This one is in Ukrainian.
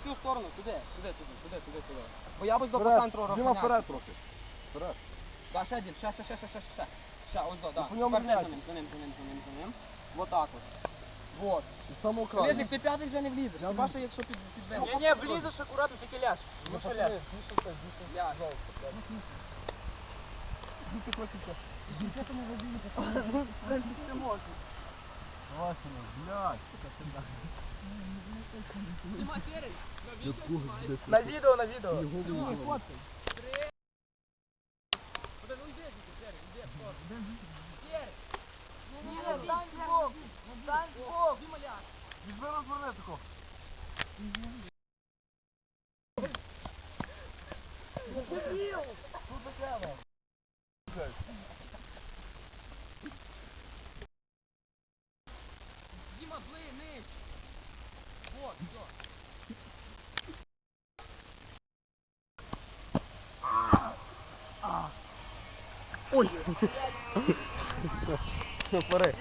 В цю сторону, туди, туди, туди, туди, туди, туди. Бо я ось до по Вперед, центру Діма, розганяю. вперед трохи. Вперед. Да, ще один, ще, ще, ще, ще, ще, ще. Ще, ось до, да. Ну, по ньому Тепер ти за ним, за ним, за ним, за ним, за ним. Вот так от. Вот. І самого краю. Лежик, ти п'ятий вже не влізеш. Хіба що якщо під, підведеш. Ні, ні, влізеш акуратно, тільки ляж. Ну, Лучше ляж. Ляж. Васина, блядь. На відео, на відео. Візьми розверни тако. Діма, зли, ниж. Вот, все. Ui! Não parei.